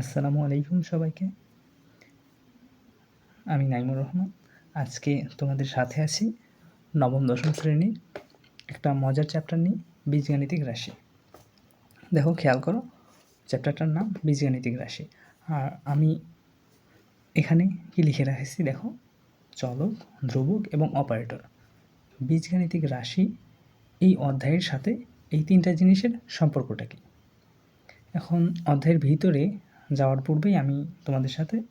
আসসালামু আলাইকুম সবাইকে। আমি নাইমুর রহমান। আজকে তোমাদের সাথে আছি নবম, দশম শ্রেণির একটা মজার চ্যাপ্টার নিয়ে, বীজগাণিতিক রাশি। দেখো, খেয়াল করো চ্যাপ্টারটার নাম বীজগাণিতিক রাশি। আর আমি এখানে কি লিখে রাখেছি দেখো, চলক, ধ্রুবক এবং অপারেটর বীজগাণিতিক রাশি এই অধ্যায়ের সাথে এই তিনটা জিনিসের সম্পর্কটা কী? এখন অধ্যায়ের ভিতরে যাওয়ার পূর্বেই আমি তোমাদের সাথে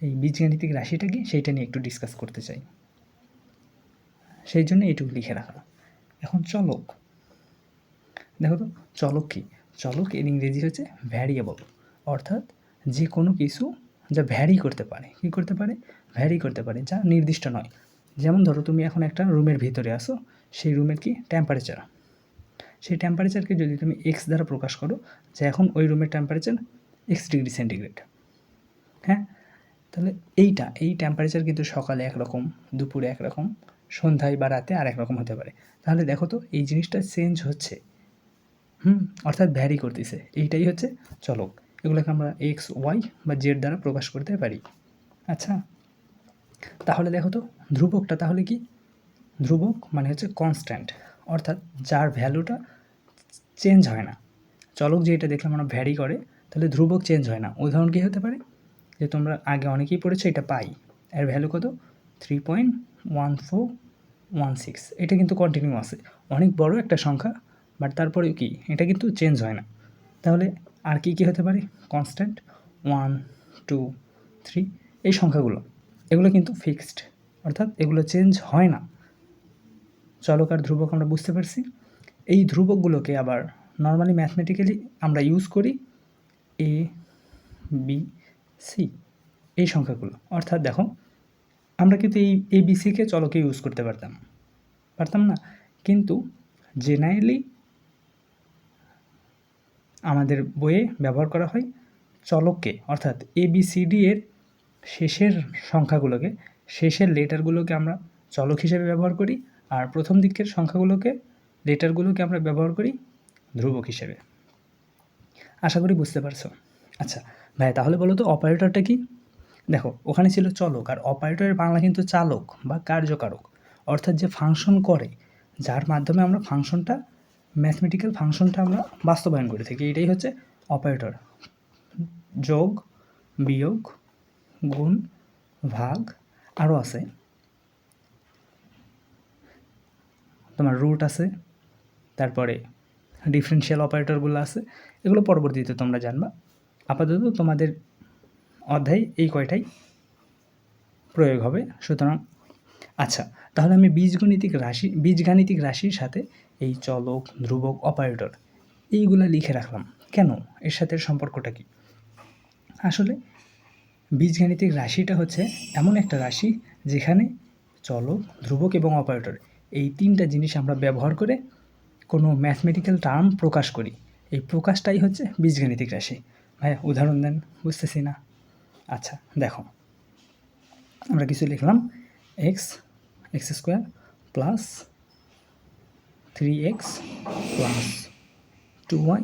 এই বীজগাণিতিক রাশিটা কি সেইটা নিয়ে একটু ডিসকাস করতে চাই। সেই জন্য এটুকু লিখে রাখা। এখন চলক। দেখো তো, চলক কি? চলক এর ইংরেজি হচ্ছে ভ্যারিয়েবল অর্থাৎ যে কোনো কিছু যা ভ্যারি করতে পারে। কী করতে পারে? ভ্যারি করতে পারে, যা নির্দিষ্ট নয়। যেমন ধরো, তুমি এখন একটা রুমের ভিতরে আসো সেই রুমের কি টেম্পারেচার সেই টেম্পারেচারকে যদি তুমি এক্স দ্বারা প্রকাশ করো, যে এখন ওই রুমের টেম্পারেচার এক্স ডিগ্রি সেন্টিগ্রেড হ্যাঁ? তাহলে এইটা, এই টেম্পারেচার কিন্তু সকালে একরকম, দুপুরে একরকম, সন্ধ্যায় বা রাতে আর একরকম হতে পারে। তাহলে দেখো তো, এই জিনিসটা চেঞ্জ হচ্ছে। হুম? অর্থাৎ ভ্যারি করতেছে। এইটাই হচ্ছে চলক। এগুলোকে আমরা এক্স ওয়াই বা জেড দ্বারা প্রকাশ করতে পারি। আচ্ছা? তাহলে দেখো তো, ধ্রুবকটা তাহলে কি? ধ্রুবক মানে হচ্ছে কনস্ট্যান্ট অর্থাৎ যার ভ্যালুটা চেঞ্জ হয় না। চলক যেটা দেখলাম আমরা ভ্যারি করে, তাহলে ধ্রুবক চেঞ্জ হয় না। উদাহরণ কী হতে পারে? যে তোমরা আগে অনেকেই পড়েছো, এটা পাই। এর ভ্যালু কত? Three point one four one six এটা কিন্তু কন্টিনিউ আছে। অনেক বড় একটা সংখ্যা বাট তারপরেও কি? এটা কিন্তু চেঞ্জ হয় না। তাহলে আর কি কী হতে পারে? কনস্ট্যান্ট ওয়ান টু থ্রি এই সংখ্যাগুলো। এগুলো কিন্তু ফিক্সড অর্থাৎ এগুলো চেঞ্জ হয় না। চলক আর ধ্রুবক আমরা বুঝতে পারছি। এই ধ্রুবকগুলোকে আবার নর্মালি ম্যাথমেটিক্যালি আমরা ইউজ করি এ বি সি এই সংখ্যাগুলো। অর্থাৎ দেখো, আমরা কিন্তু এই এ বি সিকে চলকে ইউজ করতে পারতাম। পারতাম না? কিন্তু জেনারেলি আমাদের বইয়ে ব্যবহার করা হয় চলককে। অর্থাৎ এ বি সি ডি এর শেষের সংখ্যাগুলোকে, শেষের লেটারগুলোকে আমরা চলক হিসেবে ব্যবহার করি। আর প্রথম দিকের সংখ্যাগুলোকে লেটারগুলোকে আমরা ব্যবহার করি? ধ্রুবক হিসেবে। আশা করি বুঝতে পারছ। আচ্ছা ভাই তাহলে বলো তো অপারেটরটা কি? দেখো, ওখানে ছিল চলক, আর অপারেটরের বাংলা কিন্তু চালক বা কার্যকারক। অর্থাৎ যে ফাংশন করে, যার মাধ্যমে আমরা ফাংশনটা ম্যাথমেটিক্যাল ফাংশনটা আমরা বাস্তবায়ন করে থাকি। এটাই হচ্ছে অপারেটর যোগ, বিয়োগ, গুণ, ভাগ আরও আছে। তোমার রুট আছে। তারপরে ডিফারেন্সিয়াল অপারেটরগুলো আছে, এগুলো পরবর্তীতে তোমরা জানবা। আপাতত তোমাদের অধ্যায় এই কয়টাই প্রয়োগ হবে, সুতরাং আচ্ছা তাহলে আমি বীজগণিতিক রাশি, বীজগাণিতিক রাশির সাথে এই চলক, ধ্রুবক অপারেটর এইগুলা লিখে রাখলাম। কেন? এর সাথে সম্পর্কটা কি? আসলে বীজগাণিতিক রাশিটা হচ্ছে এমন একটা রাশি যেখানে চলক, ধ্রুবক এবং অপারেটর এই তিনটা জিনিস আমরা ব্যবহার করে কোনো ম্যাথমেটিক্যাল টার্ম প্রকাশ করি। এই প্রকাশটাই হচ্ছে বীজগাণিতিক রাশি। ভাইয়া, উদাহরণ দেন, বুঝতেছি না। আচ্ছা দেখো। আমরা কিছু লিখলাম x x square plus three x plus two y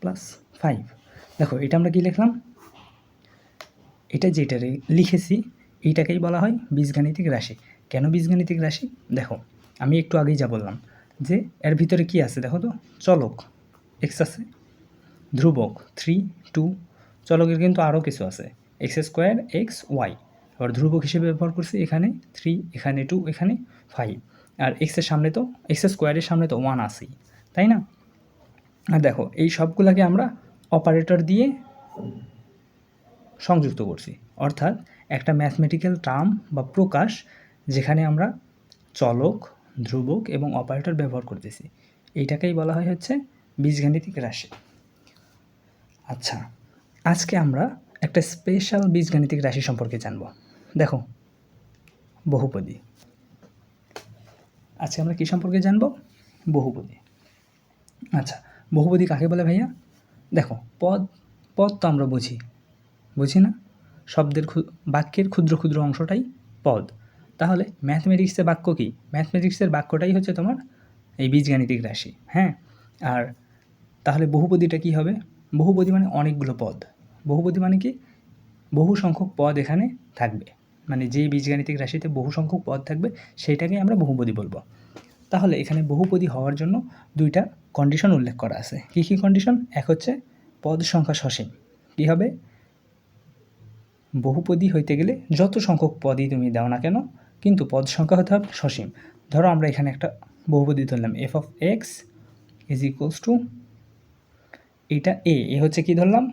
plus five দেখো, এটা আমরা কি লিখলাম? এটা যেটা লিখেছি, এইটাকেই বলা হয় বীজগাণিতিক রাশি। কেন বীজগাণিতিক রাশি? দেখো, আমি একটু আগেই যা বললাম। যে এর ভিতরে কি আছে দেখো তো? চলক এক্স আছে। ধ্রুবক থ্রি টু চলকের কিন্তু আরও কিছু আছে। এক্স স্কোয়ার এক্স ওয়াই আবার ধ্রুবক হিসেবে ব্যবহার করছি এখানে থ্রি এখানে টু এখানে ফাইভ আর এক্সের সামনে তো এক্স স্কোয়ারের সামনে তো ওয়ান আসেই তাই না? আর দেখো, এই সবগুলোকে আমরা অপারেটর দিয়ে সংযুক্ত করছি। অর্থাৎ একটা ম্যাথমেটিক্যাল টার্ম বা প্রকাশ যেখানে আমরা চলক ধ্রুবক এবং অপারেটর ব্যবহার করতেছি। এইটাকেই বলা হয় হচ্ছে বীজগাণিতিক রাশি। আচ্ছা আজকে আমরা একটা স্পেশাল বীজগাণিতিক রাশি সম্পর্কে জানব। দেখো, বহুপদী। আজকে আমরা কী সম্পর্কে জানব? বহুপদী। আচ্ছা বহুপদী কাকে বলে ভাইয়া? দেখো, পদ পদ তো আমরা বুঝি। বুঝি না? শব্দের বাক্যের ক্ষুদ্র ক্ষুদ্র অংশটাই পদ। তাহলে ম্যাথমেটিক্সের বাক্য কী? ম্যাথমেটিক্সের বাক্যটাই হচ্ছে তোমার এই বীজগাণিতিক রাশি হ্যাঁ? আর তাহলে বহুপদীটা কি হবে? বহুপদী মানে অনেকগুলো পদ। বহুপদী মানে কি? বহু সংখ্যক পদ এখানে থাকবে। মানে যে বীজগাণিতিক রাশিতে বহু সংখ্যক পদ থাকবে, সেটাকে আমরা বহুপদী বলব। তাহলে এখানে বহুপদী হওয়ার জন্য দুইটা কন্ডিশন উল্লেখ করা আছে। কী কী কন্ডিশন এক হচ্ছে পদ সংখ্যা সসীম। কী হবে? বহুপদী হইতে গেলে যত সংখ্যক পদই তুমি দাও না কেন কিন্তু পদ সংখ্যা হতে হবে সসীম। ধরো আমরা এখানে একটা বহুপদী ধরলাম f of x is equals to এইটা এ এ হচ্ছে কি ধরলাম?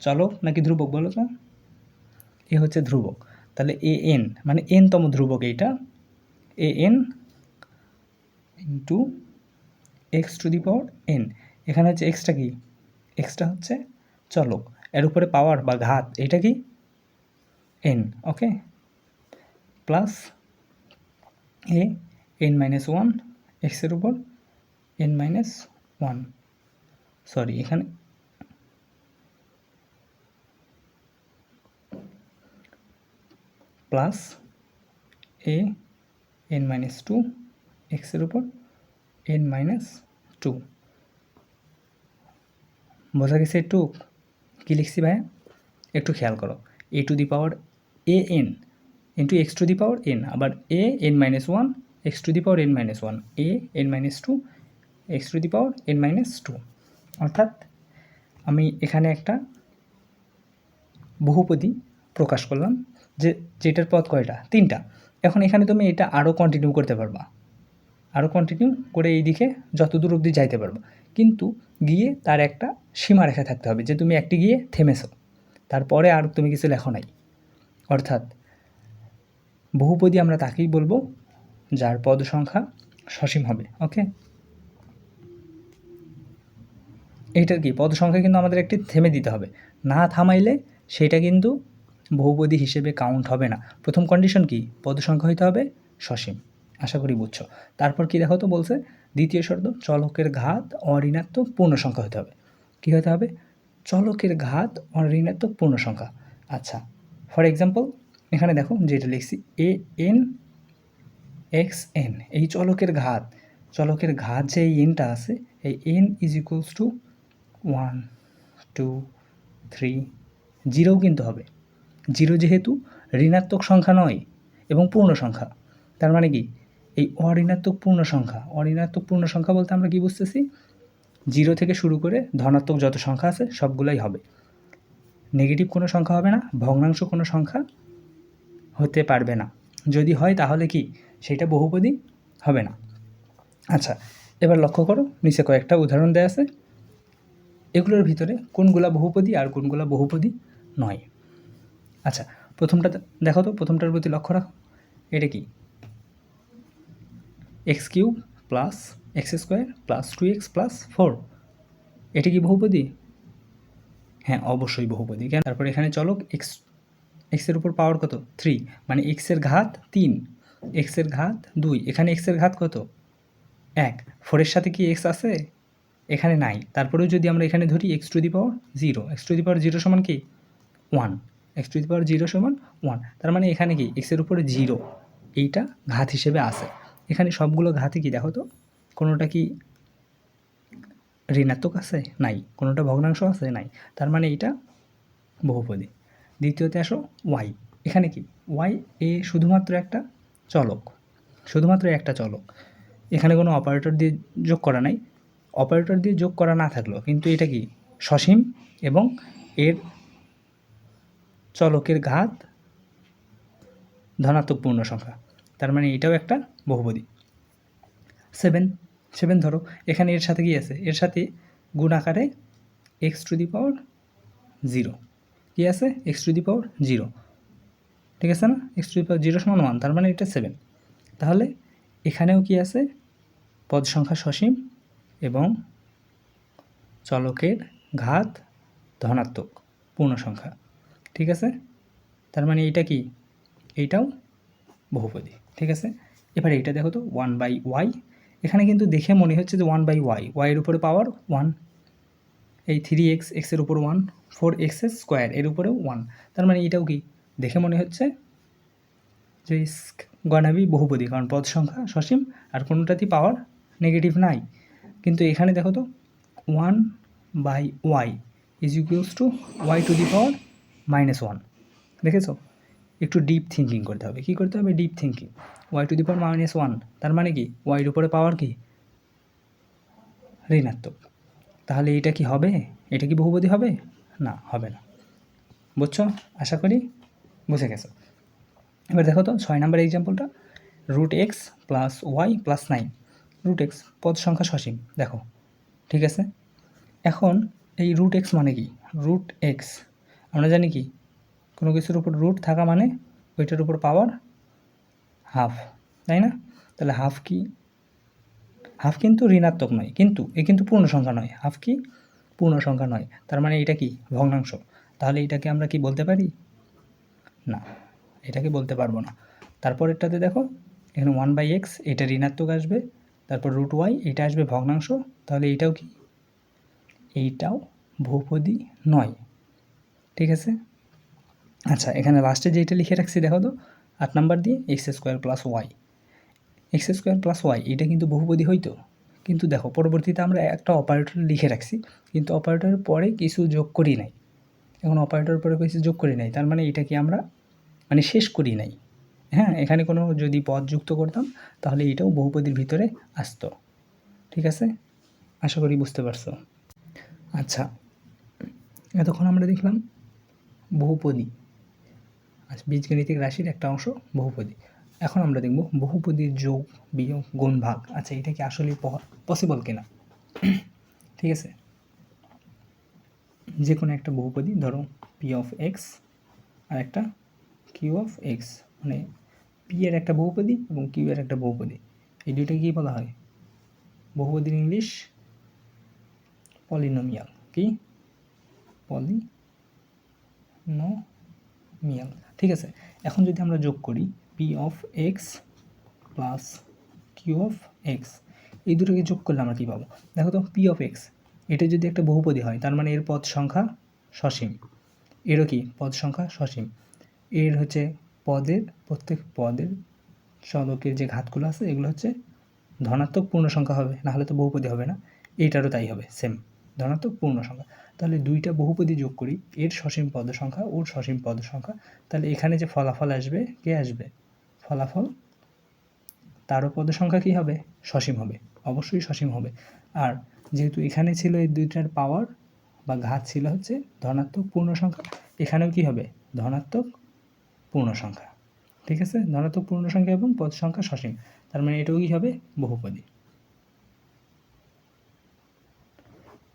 চলো নাকি ধ্রুবক বলো তো? এ হচ্ছে ধ্রুবক। তাহলে এ এন মানে এন তম ধ্রুবক এইটা। A n into x to the power n এখানে হচ্ছে এক্সটা কি? এক্সটা হচ্ছে চলক এর উপরে পাওয়ার বা ঘাত, এটা কি? N okay plus a n minus one এক্সের উপর এন মাইনাস ওয়ান সরি এখানে plus a n minus two এক্সের উপর এন মাইনাস টু বোঝা গেছে একটু? কী লিখছি ভাইয়া? একটু খেয়াল করো। A to the power a n into x to the power n আবার a n minus one x to the power n minus one a n minus two x to the power n minus two অর্থাৎ আমি এখানে একটা বহুপদী প্রকাশ করলাম, যে যেটার পথ কয়টা? তিনটা। এখন এখানে তুমি এটা আরও কন্টিনিউ করতে পারবা। আরও কন্টিনিউ করে এই দিকে যত দূর অবধি যাইতে পারবা। কিন্তু গিয়ে তার একটা সীমা রেখা থাকতে হবে, যে তুমি একটি গিয়ে থেমেছো। তারপরে আর তুমি কিছু লেখো নাই। অর্থাৎ বহুপদী আমরা তাকেই বলব, যার পদ সংখ্যা সসীম হবে ওকে এইটার কি? পদ সংখ্যা কিন্তু আমাদের একটি থেমে দিতে হবে। না থামাইলে সেটা কিন্তু বহুপদী হিসেবে কাউন্ট হবে না। প্রথম কন্ডিশন কি? পদ সংখ্যা হইতে হবে সসীম। আশা করি বুঝছ। তারপর কি দেখো তো বলছে? দ্বিতীয় শর্ত, চলকের ঘাত অঋণাত্মক পূর্ণ সংখ্যা হতে হবে। কী হতে হবে? চলকের ঘাত অঋণাত্মক পূর্ণ সংখ্যা। আচ্ছা ফর এক্সাম্পল এখানে দেখো যেটা লিখছি এ এন এক্স এন এই চলকের ঘাত চলকের ঘাত যে এই এনটা আছে, এই n is equals to one two three zero কিন্তু হবে। জিরো যেহেতু ঋণাত্মক সংখ্যা নয় এবং পূর্ণ সংখ্যা, তার মানে কি? এই অঋণাত্মক পূর্ণ সংখ্যা, অঋণাত্মক পূর্ণ সংখ্যা বলতে আমরা কি বুঝতেছি? জিরো থেকে শুরু করে ধনাত্মক যত সংখ্যা আছে সবগুলাই হবে। নেগেটিভ কোনো সংখ্যা হবে না, ভগ্নাংশ কোনো সংখ্যা হতে পারবে না। যদি হয় তাহলে কি? সেটা বহুপদী হবে না। আচ্ছা এবার লক্ষ্য করো, নিচে কয়েকটা উদাহরণ দেওয়া আছে। এগুলোর ভিতরে কোনগুলা বহুপদী আর কোনগুলা বহুপদী নয়। আচ্ছা প্রথমটা দেখো তো, প্রথমটার প্রতি লক্ষ্য রাখো। এটা কি? X cube plus x square plus two x plus four. এটা কি বহুপদী? হ্যাঁ অবশ্যই বহুপদী। কেন? তারপর এখানে চলক এক্স এক্সের উপর পাওয়ার কত? থ্রি মানে এক্সের ঘাত তিন। এক্সের ঘাত দুই। এখানে এক্সের ঘাত কত? এক। ফোরের সাথে কি এক্স আছে? এখানে নাই। তারপরেও যদি আমরা এখানে ধরি x to the power zero x to the power zero সমান কি? One x to the power zero সমান ওয়ান তার মানে এখানে কি? এক্সের উপরে জিরো এইটা ঘাত হিসেবে আসে এখানে সবগুলো ঘাতে কি দেখো তো? কোনোটা কি ঋণাত্মক আছে? নাই। কোনোটা ভগ্নাংশ আছে? নাই। তার মানে এইটা বহুপদী। দ্বিতীয়তে আসো ওয়াই এখানে কি? ওয়াই এ শুধুমাত্র একটা চলক। শুধুমাত্র একটা চলক। এখানে কোনো অপারেটর দিয়ে যোগ করা নাই। অপারেটর দিয়ে যোগ করা না থাকল কিন্তু এটা কি? সসীম এবং এর চলকের ঘাত ধনাত্মক পূর্ণ সংখ্যা। তার মানে এটাও একটা বহুপদী। সেভেন সেভেন ধরো। এখানে এর সাথে কি আছে? এর সাথে গুণ আকারে x to the power zero কী আছে? X to the power zero ঠিক আছে না? X to the power zero সমান ওয়ান তার মানে এটা সেভেন তাহলে এখানেও কি আছে? পদ সংখ্যা সসীম এবং চলকের ঘাত ধনাত্মক, পূর্ণ সংখ্যা। ঠিক আছে? তার মানে এইটা কি? এইটাও বহুপদী। ঠিক আছে? এবারে এটা দেখো তো ওয়ান বাই ওয়াই এখানে কিন্তু দেখে মনে হচ্ছে যে ওয়ান বাই ওয়াই ওয়াইয়ের উপরে পাওয়ার ওয়ান এই থ্রি এক্স এক্সের উপর ওয়ান ফোর এক্সের স্কোয়ার এর উপরে ওয়ান তার মানে এটাও কি? দেখে মনে হচ্ছে যে গণাবি বহুপদী, কারণ পদ সংখ্যা সসীম আর কোনোটাতেই পাওয়ার নেগেটিভ নাই। কিন্তু এখানে দেখো তো one by y is equals to y to the power minus one দেখেছ? একটু ডিপ থিঙ্কিং করতে হবে। কী করতে হবে? Deep thinking y to the power minus one তার মানে কি? ওয়াইয়ের উপরে পাওয়ার কি? ঋণাত্মক। তাহলে এটা কি হবে? এটা কি বহুপদী হবে? না হবে না। বুঝছ? আশা করি বুঝে গেছো। এবার দেখো তো, ছয় number এক্সাম্পলটা root x plus y plus nine root x পদ সংখ্যা সসীম, দেখো, ঠিক আছে? এখন এই রুট এক্স মানে কি? রুট এক্স আমরা জানি কি? কোনো কিছুর উপর রুট থাকা মানে ওইটার উপর পাওয়ার হাফ তাই না? তাহলে হাফ কি? হাফ কিন্তু ঋণাত্মক নয়, কিন্তু এ কিন্তু পূর্ণ সংখ্যা নয়। হাফ কি? পূর্ণ সংখ্যা নয়। তার মানে এটা কি? ভগ্নাংশ। তাহলে এটাকে আমরা কি বলতে পারি? না, এটাকে বলতে পারব না। তারপর এটাতে দেখো, এখানে ওয়ান বাই এক্স এটা ঋণাত্মক আসবে, তারপর রুট ওয়াই এটা আসবে ভগ্নাংশ। তাহলে এইটাও কি? এইটাও ভূপদী নয়। ঠিক আছে? আচ্ছা এখানে লাস্টে যেটা লিখে রাখছি, দেখো তো, আট নাম্বার দিয়ে x square plus y x square plus y, এটা কিন্তু বহুপদী হইতো কিন্তু দেখো, পরবর্তীতে আমরা একটা অপারেটর লিখে রাখছি, কিন্তু অপারেটরের পরে কিছু যোগ করি নাই। এখন অপারেটর পরে কিছু যোগ করি নাই, তার মানে এটা কি আমরা মানে শেষ করি নাই। হ্যাঁ এখানে কোনো যদি পদ যুক্ত করতাম, তাহলে এটাও বহুপদীর ভিতরে আসতো। ঠিক আছে? আশা করি বুঝতে পারছ। আচ্ছা এতক্ষণ আমরা দেখলাম বহুপদী। আচ্ছা বীজগণিতিক রাশির একটা অংশ বহুপদী। এখন আমরা দেখব বহুপদীর যোগ বিয়োগ গুণ ভাগ। আচ্ছা এটা কি আসলে পসিবল কিনা? ঠিক আছে? যে কোনো একটা বহুপদী, ধরো পি অফ এক্স আর একটা কিউ অফ এক্স মানে পি এর একটা বহুপদী এবং কিউ এর একটা বহুপদী। এই দুইটা কী বলা হয়? বহুপদীর ইংলিশ পলিনোমিয়াল কি? পলিনোমিয়াল ঠিক আছে? এখন যদি আমরা যোগ করি p of x plus q of x এই দুটোকে যোগ করলে আমরা কী পাবো? দেখো তো পি অফ এক্স এটা যদি একটা বহুপদী হয়, তার মানে এর পদ সংখ্যা সসীম। এরও কি? পদ সংখ্যা সসীম। এর হচ্ছে পদের, প্রত্যেক পদের চলকের যে ঘাতগুলো আছে, এগুলো হচ্ছে ধনাত্মক পূর্ণ সংখ্যা হবে। না হলে তো বহুপদী হবে না। এইটারও তাই হবে সেম ধনাত্মক পূর্ণ সংখ্যা। তাহলে দুইটা বহুপদী যোগ করি, এর সসীম পদ সংখ্যা, ওর সসীম পদ সংখ্যা, তাহলে এখানে যে ফলাফল আসবে, কে আসবে? ফলাফল তারও পদ সংখ্যা কী হবে? সসীম হবে। অবশ্যই সসীম হবে। আর যেহেতু এখানে ছিল এই দুইটার পাওয়ার বা ঘাত ছিল হচ্ছে ধনাত্মক পূর্ণ সংখ্যা, এখানেও কি হবে? ধনাত্মক পূর্ণ সংখ্যা। ঠিক আছে? ধনাত্মক পূর্ণ সংখ্যা এবং পদ সংখ্যা সসীম। তার মানে এটাও কি হবে? বহুপদী।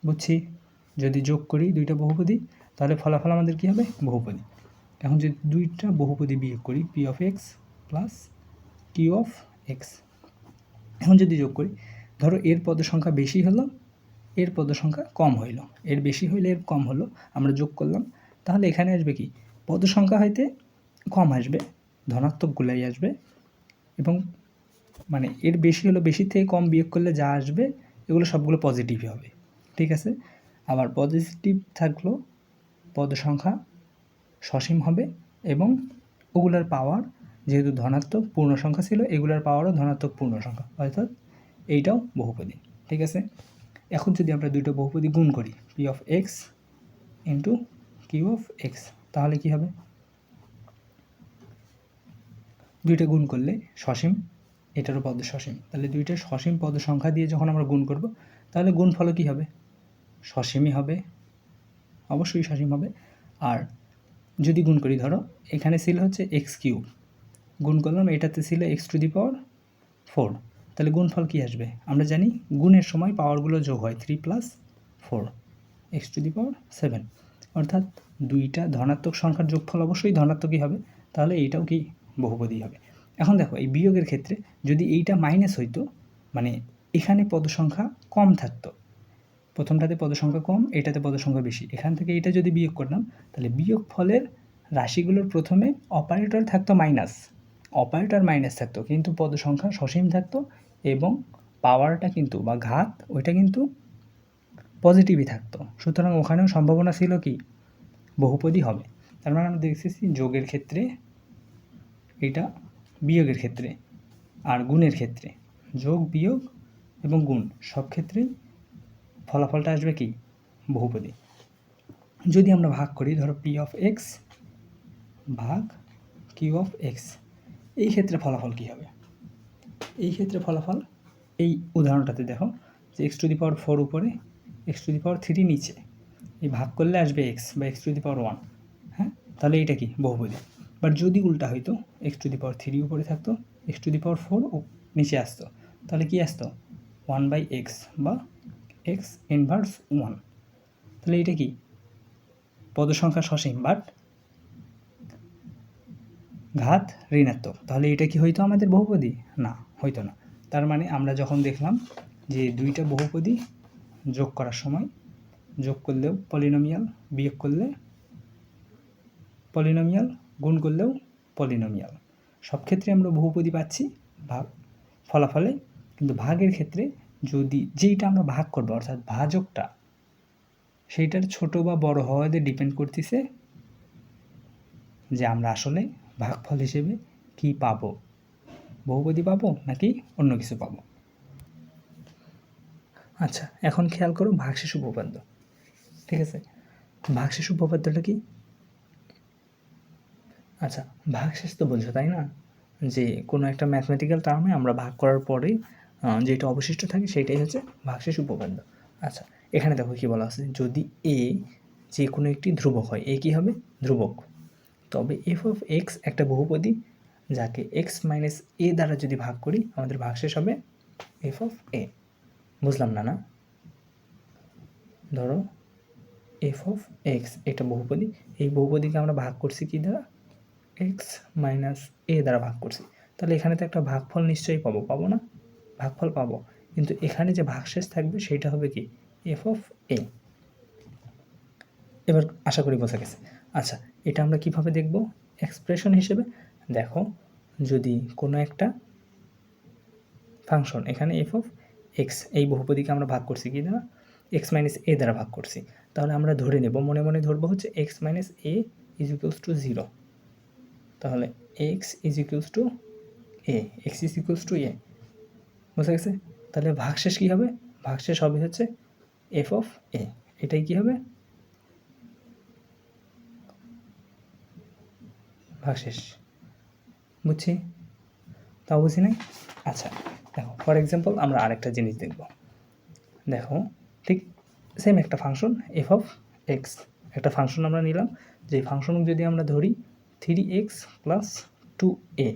বুঝছি? যদি যোগ করি দুইটা বহুপদী, তাহলে ফলাফল আমাদের কী হবে? বহুপদী। এখন যদি দুইটা বহুপদী বিয়োগ করি p of x plus q of x এখন যদি যোগ করি, ধরো এর পদ সংখ্যা বেশি হলো, এর পদ সংখ্যা কম হইল। এর বেশি হইলে এর কম হলো, আমরা যোগ করলাম। তাহলে এখানে আসবে কি? পদ সংখ্যা হইতে কম আসবে ধনাত্মকগুলাই আসবে এবং মানে এর বেশি হলো, বেশি থেকে কম বিয়োগ করলে যা আসবে, এগুলো সবগুলো পজিটিভই হবে। ঠিক আছে? আবার পজিটিভ থাকল, পদ সংখ্যা সসীম হবে এবং ওগুলার পাওয়ার যেহেতু ধনাত্মক পূর্ণ সংখ্যা ছিল, এগুলার পাওয়ারও ধনাত্মক পূর্ণ সংখ্যা অর্থাৎ এইটাও বহুপদী, ঠিক আছে? এখন যদি আমরা দুটো বহুপদী গুণ করি p of x into q of x তাহলে কি হবে? দুইটা গুণ করলে সসীম, এটারও পদ সসীম, তাহলে দুইটা সসীম পদ সংখ্যা দিয়ে যখন আমরা গুণ করব, তাহলে গুণফল কী হবে? সসীমই হবে, অবশ্যই সসীম হবে। আর যদি গুণ করি, ধরো, এখানে ছিল হচ্ছে এক্স কিউব গুণ করলাম, এটাতে ছিল x to the power four. তাহলে গুণফল কী আসবে? আমরা জানি গুণের সময় পাওয়ারগুলো যোগ হয় three plus four x to the power seven. অর্থাৎ দুইটা ধনাত্মক সংখ্যার যোগফল অবশ্যই ধনাত্মকই হবে, তাহলে এইটাও কি বহুপদী হবে। এখন দেখো, এই বিয়োগের ক্ষেত্রে যদি এইটা মাইনাস হইতো মানে এখানে পদ সংখ্যা কম থাকতো, প্রথমটাতে পদ সংখ্যা কম, এটাতে পদ সংখ্যা বেশি, এখান থেকে এটা যদি বিয়োগ করলাম, তাহলে বিয়োগ ফলের রাশিগুলোর প্রথমে অপারেটর থাকতো মাইনাস অপারেটর মাইনাস থাকতো, কিন্তু পদ সংখ্যা সসীম থাকতো এবং পাওয়ারটা কিন্তু বা ঘাত ওইটা কিন্তু পজিটিভই থাকতো। সুতরাং ওখানেও সম্ভাবনা ছিল কি? বহুপদী হবে। তার মানে আমরা দেখতেছি যোগের ক্ষেত্রে এটা বিয়োগের ক্ষেত্রে আর গুণের ক্ষেত্রে। যোগ, বিয়োগ এবং গুণ সব ক্ষেত্রেই ফলাফলটা আসবে কি? বহুপদী। যদি আমরা ভাগ করি, ধরো পি অফ এক্স ভাগ কিউ অফ এক্স এই ক্ষেত্রে ফলাফল কী হবে? এই ক্ষেত্রে ফলাফল, এই উদাহরণটাতে দেখো যে x to the power four উপরে x to the power three নিচে, এই ভাগ করলে আসবে এক্স বা x to the power one হ্যাঁ? তাহলে এটা কি? বহুপদী। বাট যদি উল্টা হইতো x to the power three উপরে থাকতো x to the power four নিচে আসতো, তাহলে কি আসতো? ওয়ান বাই এক্স বা এক্স ইনভার্স ওয়ান তাহলে এটা কি? পদসংখ্যা সসীম বাট ঘাত ঋণাত্মক। তাহলে এটা কি হইতো আমাদের বহুপদী? না, হইতো না। তার মানে আমরা যখন দেখলাম যে দুইটা বহুপদী যোগ করার সময়, যোগ করলেও পলিনোমিয়াল, বিয়োগ করলে পলিনোমিয়াল, গুণ করলেও পলিনোমিয়াল। সব ক্ষেত্রে আমরা বহুপদী পাচ্ছি ভাগ, ফলাফলে কিন্তু ভাগের ক্ষেত্রে যদি যেইটা আমরা ভাগ করব, অর্থাৎ ভাজকটা, সেইটার ছোট বা বড় হওয়াতে ডিপেন্ড করতেছে যে আমরা আসলে ভাগফল হিসেবে কি পাবো? বহুপদী পাবো নাকি অন্য কিছু পাবো? আচ্ছা এখন খেয়াল করো ভাগশেষ উপপাদ্য, ঠিক আছে? ভাগশেষ উপপাদ্যটা কি? আচ্ছা ভাগশেষ তো বলছো, তাই না? যে কোনো একটা ম্যাথমেটিক্যাল টার্মে আমরা ভাগ করার পরে যেটা অবশিষ্ট থাকে সেটাই হচ্ছে ভাগশেষ উপপাদ্য। আচ্ছা এখানে দেখো কি বলা আছে, যদি এ যে কোনো একটি ধ্রুবক হয় এ কী হবে? ধ্রুবক। তবে এফ অফ এক্স একটা বহুপদী, যাকে এক্স মাইনাস এ দ্বারা যদি ভাগ করি, আমাদের ভাগশেষ হবে এফ অফ এ বুঝলাম না না? ধরো এফ অফ এক্স এটা বহুপদী। এই বহুপদীকে আমরা ভাগ করছি কি দ্বারা? এক্স মাইনাস এ দ্বারা ভাগ করছি। তাহলে এখানে তো একটা ভাগফল নিশ্চয়ই পাবো পাবো না? ভাগফল পাবো। কিন্তু এখানে যে ভাগশেষ থাকবে, সেটা হবে কি? এফ অফ এ এবার আশা করি বোঝা গেছে। আচ্ছা এটা আমরা কীভাবে দেখব? এক্সপ্রেশন হিসেবে, দেখো, যদি কোনো একটা ফাংশন এখানে এফ অফ এক্স এই বহুপদীকে আমরা ভাগ করছি কি দ্বারা? এক্স মাইনাস এ দ্বারা ভাগ করছি। তাহলে আমরা ধরে নেব, মনে মনে ধরবো হচ্ছে x minus a is equals to zero তাহলে x is equals to a x is equals to a বুঝা গেছে? তাহলে ভাগশেষ কী হবে? ভাগশেষ হবে হচ্ছে এফ অফ এ এটাই কি হবে? ভাগশেষ বুঝছি? তাও বুঝি নাই? আচ্ছা দেখো ফর এক্সাম্পল আমরা আরেকটা জিনিস দেখব। দেখো, ঠিক সেম একটা ফাংশন এফ অফ এক্স একটা ফাংশন আমরা নিলাম, যে ফাংশন যদি আমরা ধরি three x plus two a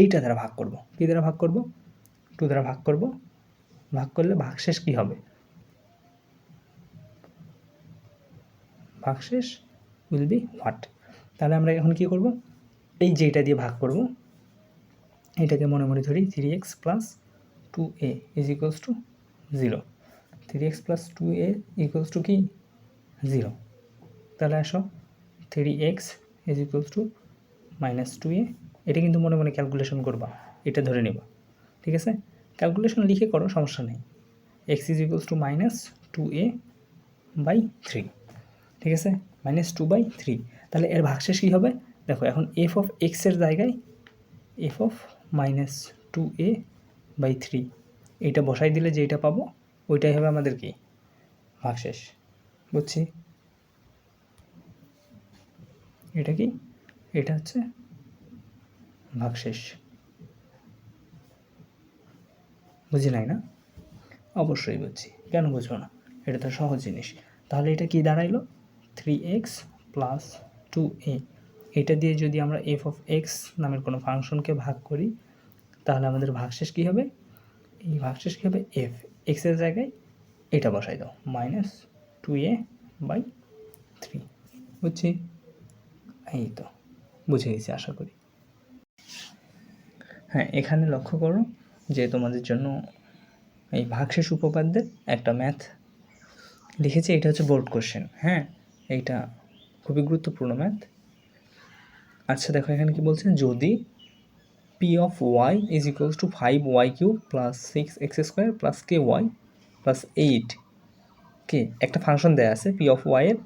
এইটা দ্বারা ভাগ করব। কী দ্বারা ভাগ করব? টু দ্বারা ভাগ করব। ভাগ করলে ভাগশেষ কী হবে? ভাগশেষ উইল বি হোয়াট তাহলে আমরা এখন কী করব? এই যে এটা দিয়ে ভাগ করব, এটাকে মনে মনে ধরি three x plus two a is equals to zero three x plus two a equals to কি? জিরো তাহলে আসো three x is equals to minus two a এটা কিন্তু মনে মনে ক্যালকুলেশন করবা, এটা ধরে নেবা, ঠিক আছে? ক্যালকুলেশন লিখে করো, সমস্যা নেই। X is equals to minus two a by three ঠিক আছে? মাইনাস টু বাই থ্রি তাহলে এর ভাগশেষ কী হবে? দেখো, এখন এফ অফ এক্সের জায়গায় f of minus two a by three এইটা বসাই দিলে যেটা পাবো, ওইটাই হবে আমাদের কি? ভাগশেষ বুঝছি? এটা কি? এটা হচ্ছে ভাগশেষ বুঝি নাই না? অবশ্যই বুঝছি। কেন বুঝব না? এটা তো সহজ জিনিস। তাহলে এটা কি দাঁড়াইলো? Three x plus two a এটা দিয়ে যদি আমরা এফ অফ এক্স নামের কোনো ফাংশনকে ভাগ করি, তাহলে আমাদের ভাগশেষ কী হবে? এই ভাগশেষ কী হবে? এফ এক্সের জায়গায় এটা বসাই দাও minus two a by three বুঝছি? এই তো, বুঝে গেছি, আশা করি। হ্যাঁ এখানে লক্ষ্য করো যে তোমাদের জন্য এই ভাগশেষ উপপাদ্যের একটা ম্যাথ লিখেছি, এটা হচ্ছে বোর্ড কোশ্চেন হ্যাঁ এইটা খুবই গুরুত্বপূর্ণ ম্যাথ আচ্ছা দেখো এখানে কি বলছে? যদি p of y is equals to five y cube plus six x square plus k y plus eight কে একটা ফাংশন দেয়া আছে পি অফ ওয়াইয়ের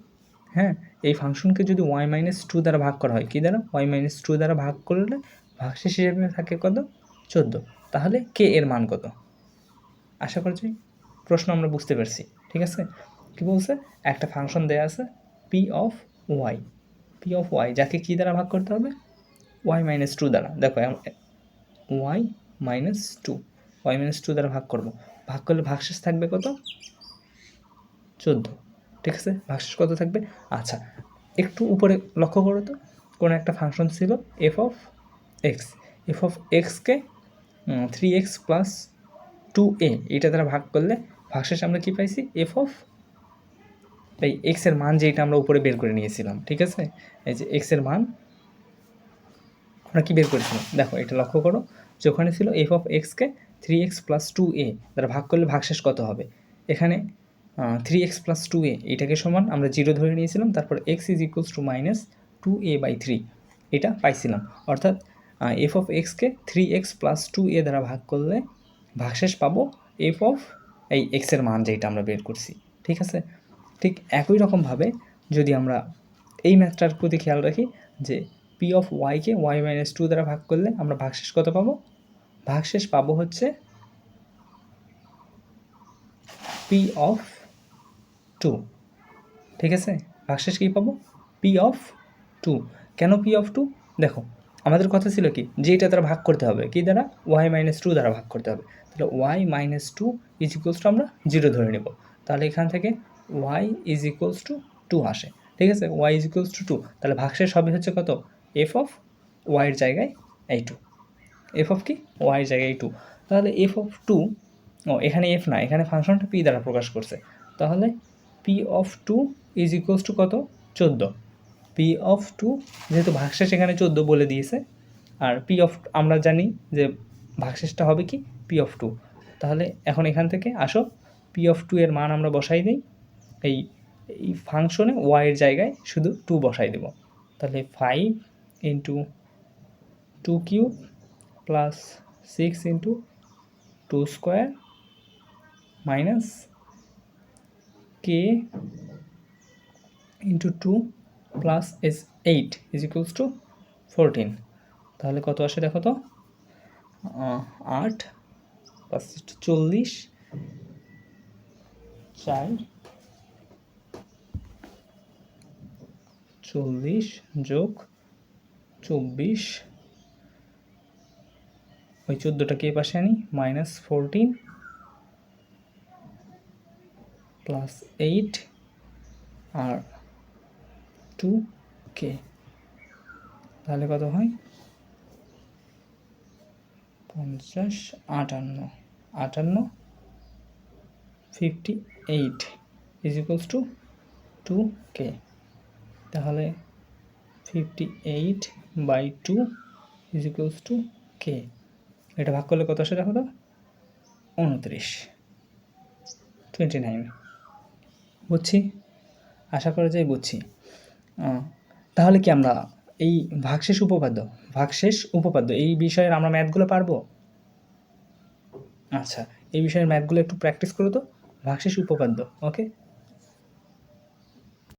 হ্যাঁ? এই ফাংশনকে যদি ওয়াই মাইনাস টু দ্বারা ভাগ করা হয়, কী দ্বারা? ওয়াই মাইনাস টু দ্বারা ভাগ করলে ভাগশেষ হিসেবে থাকে কত? চোদ্দ। তাহলে কে এর মান কত? আশা করছি প্রশ্ন আমরা বুঝতে পারছি, ঠিক আছে? কি বলছে? একটা ফাংশন দেয়া আছে p of y p of y যাকে কী দ্বারা ভাগ করতে হবে? ওয়াই মাইনাস টু দ্বারা। দেখো y minus two y minus two দ্বারা ভাগ করব। ভাগ করলে ভাগশেষ থাকবে কত? চোদ্দ। ঠিক আছে? ভাগশেষ কত থাকবে? আচ্ছা একটু উপরে লক্ষ্য করো তো। কোনো একটা ফাংশন ছিল f of x f of এক্সকে three x plus two a এটা দ্বারা ভাগ করলে ভাগশেষ আমরা কী পাইছি? এফ অফ এই এক্সের মান যেটা আমরা উপরে বের করে নিয়েছিলাম, ঠিক আছে? এই যে এক্সের মান আমরা কী বের করেছিলাম? দেখো, এটা লক্ষ্য করো, যে ওখানে ছিল এফ অফ এক্সকে three x plus two a দ্বারা ভাগ করলে ভাগশেষ কত হবে? এখানে three x plus two a এটাকে সমান আমরা জিরো ধরে নিয়েছিলাম, তারপর x is equals to minus two a by three এটা পাইছিলাম। অর্থাৎ এফ অফ এক্সকে three x plus two a দ্বারা ভাগ করলে ভাগশেষ পাবো এফ অফ এই এক্সের মান যেটা আমরা বের করছি, ঠিক আছে? ঠিক একই রকমভাবে যদি আমরা এই ম্যাথটার প্রতি খেয়াল রাখি যে পি অফ ওয়াইকে ওয়াই মাইনাস টু দ্বারা ভাগ করলে আমরা ভাগশেষ কত পাবো? ভাগশেষ পাবো হচ্ছে পি অফ টু ঠিক আছে? ভাগশেষ কী পাবো? পি অফ টু কেন পি অফ টু দেখো, আমাদের কথা ছিল কি? যে এটা দ্বারা ভাগ করতে হবে, কি দ্বারা? ওয়াই মাইনাস টু দ্বারা ভাগ করতে হবে। তাহলে y minus two is equals to আমরা জিরো ধরে নেব। তাহলে এখান থেকে y is equals to two আসে। ঠিক আছে? Y is equals to two তাহলে ভাগশেষ হবে হচ্ছে কত? এফ অফ ওয়াইয়ের জায়গায় এই টু এফ অফ কি? ওয়াইয়ের জায়গায় টু তাহলে এফ অফ টু ও, এখানে এফ না, এখানে ফাংশনটা পি দ্বারা প্রকাশ করছে। তাহলে p of two is equals to কত? চোদ্দ। পি অফ টু যেহেতু ভাগশেষ এখানে চোদ্দ বলে দিয়েছে, আর পি অফ আমরা জানি যে ভাগশেষটা হবে কি? পি অফ টু তাহলে এখন এখান থেকে আসো। পি অফ টু এর মান আমরা বসাই দিই। এই এই ফাংশনে ওয়াইয়ের জায়গায় শুধু টু বসাই দেব। তাহলে five into two cube plus six into two square minus k into two plus S eight is equals to fourteen তাহলে কত আসে দেখো তো? আট প্লাস চল্লিশ। চার চল্লিশ যোগ চব্বিশ। ওই চোদ্দোটাকে এ পাশে আনি? Minus fourteen. প্লাস এইট আর টু কে। তাহলে কত হয়? পঞ্চাশ, আটান্ন। আটান্ন, fifty eight. Is equals to two k. তাহলে fifty eight by two is equals to k এটা ভাগ করলে কত আসে দেখো তো? উনত্রিশ। টোয়েন্টি নাইন বুঝছি? আশা করা যায় বুঝছি। তাহলে কি আমরা এই ভাগশেষ উপপাদ্য ভাগশেষ উপপাদ্য, এই বিষয়ের আমরা ম্যাথগুলো পারব? আচ্ছা এই বিষয়ের ম্যাথগুলো একটু প্র্যাকটিস করো তো। ভাগশেষ উপপাদ্য ওকে